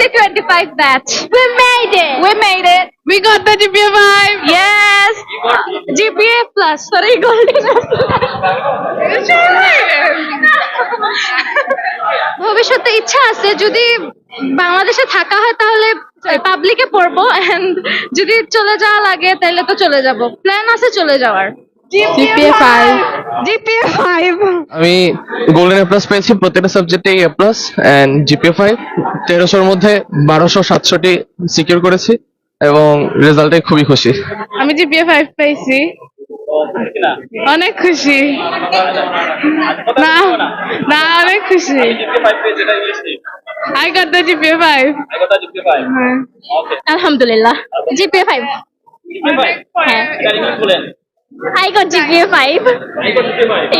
2025 batch. We made it. We made it. We got the GPA 5. Yes. GPA plus. Sorry, golden. ভবিষ্যতে ইচ্ছা আছে যদি বাংলাদেশে থাকা হয় তাহলে পাবলিকে পড়ব এন্ড যদি চলে যাওয়া লাগে তাহলে তো চলে যাব প্ল্যান আছে চলে যাওয়ার GPA 5. জিপিএ ফাইভ আমি গোল্ডেন এ প্লাস পেয়েছি প্রত্যেকটা সাবজেক্টে A plus and GPA five তেরোশোর মধ্যে বারোশো সাতশোটি সিকিউর করেছি এবং রেজাল্টে খুবই খুশি। আমি GPA 5 পেয়েছি। অনেক খুশি। না না অনেক খুশি। I got the GPA 5 হ্যাঁ। আলহামদুলিল্লাহ জিপিএ ফাইভ হ্যাঁ I got GPA five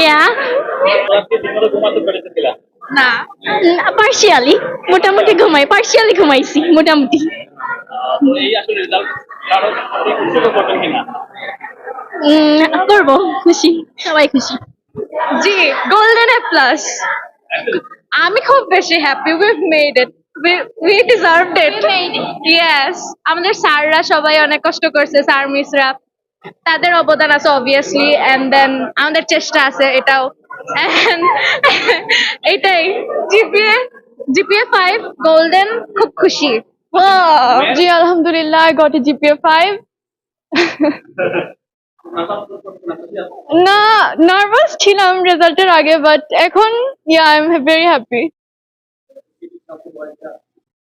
yeah না। পার্শিয়ালি মোটামুটি ঘুমাই পার্শিয়ালি ঘুমাইছি মোটামুটি। করব খুশি সবাই খুশি। জি গোল্ডেন এ প্লাস আমি খুব বেশি happy we made it we deserved it yes আমাদের স্যাররা সবাই অনেক কষ্ট করছে স্যার মিসরা তাদের অবদান আছে অবভিয়াসলি এন্ড দেন আমাদের চেষ্টা আছে এটাও। এটাই। জিপিএ জিপিএ ফাইভ গোল্ডেন খুব খুশি। জি, আলহামদুলিল্লাহ, I got a GPA 5 না নার্ভাস ছিলাম রেজাল্টের আগে বাট এখন yeah I am very happy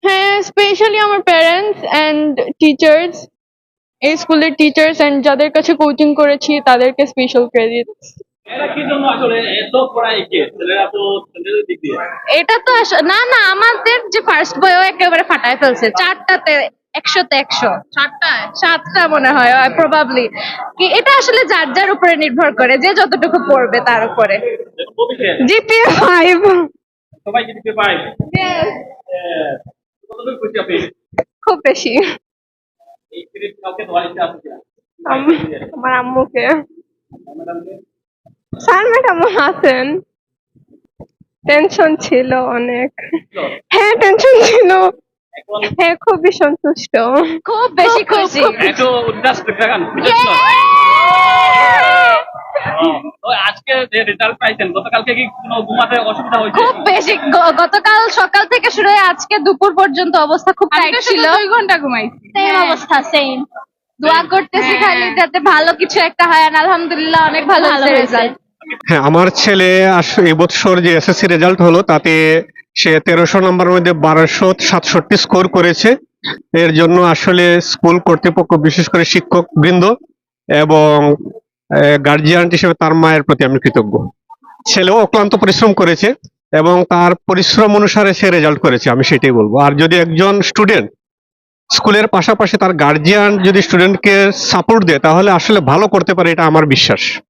হ্যাঁ স্পেশালি আমার প্যারেন্টস অ্যান্ড টিচার্স এই স্কুলের টিচার্স এন্ড যাদের কাছে কোচিং করেছি তাদেরকে স্পেশাল ক্রেডিট এটা তো না না আমাদের যে ফার্স্ট বইও একেবারে ফাটায় ফেলছে। চারটাতে একশোতে একশো। চারটায়? সাতটা মনে হয় প্রবাবলি কি এটা আসলে যার যার উপরে নির্ভর করে যে যতটুকু পড়বে তার উপরে। জিপিএ ফাইভ সবাই আপনি? খুব বেশি। আমার আম্মুকে। স্যার ম্যাডাম আছেন। টেনশন ছিল অনেক। হ্যাঁ টেনশন ছিল। হ্যাঁ খুবই সন্তুষ্ট। খুব বেশি খুশি। এত উল্লাস আজকে যে রেজাল্ট পাইছেন গতকালকে কি কোনো ঘুমাতে অসুবিধা হয়েছে? খুব বেশি গতকাল সকাল থেকে শুরু হয়ে আজকে দুপুর পর্যন্ত অবস্থা খুব টাইট ছিল। দুই ঘণ্টা ঘুমাইছি। সেম অবস্থা সেম দোয়া করতেছি হ্যাঁ। খালি যাতে ভালো কিছু একটা হয় আর আলহামদুলিল্লাহ অনেক ভালো হয়েছে রেজাল্ট হ্যাঁ আমার ছেলে এবছর যে এসএসসি রেজাল্ট হলো তাতে সে তেরোশো নম্বরের মধ্যে বারোশো সাতষট্টি স্কোর করেছে। এর জন্য আসলে স্কুল কর্তৃপক্ষ বিশেষ করে শিক্ষক বৃন্দ এবং গার্জিয়ান হিসেবে তার মায়ের প্রতি আমি কৃতজ্ঞ। ছেলেও অক্লান্ত পরিশ্রম করেছে এবং তার পরিশ্রম অনুসারে সে রেজাল্ট করেছে, আমি সেটাই বলব। আর যদি একজন স্টুডেন্ট স্কুলের পাশাপাশি তার গার্জিয়ান যদি স্টুডেন্টকে সাপোর্ট দেয়, তাহলে আসলে ভালো করতে পারে, এটা আমার বিশ্বাস।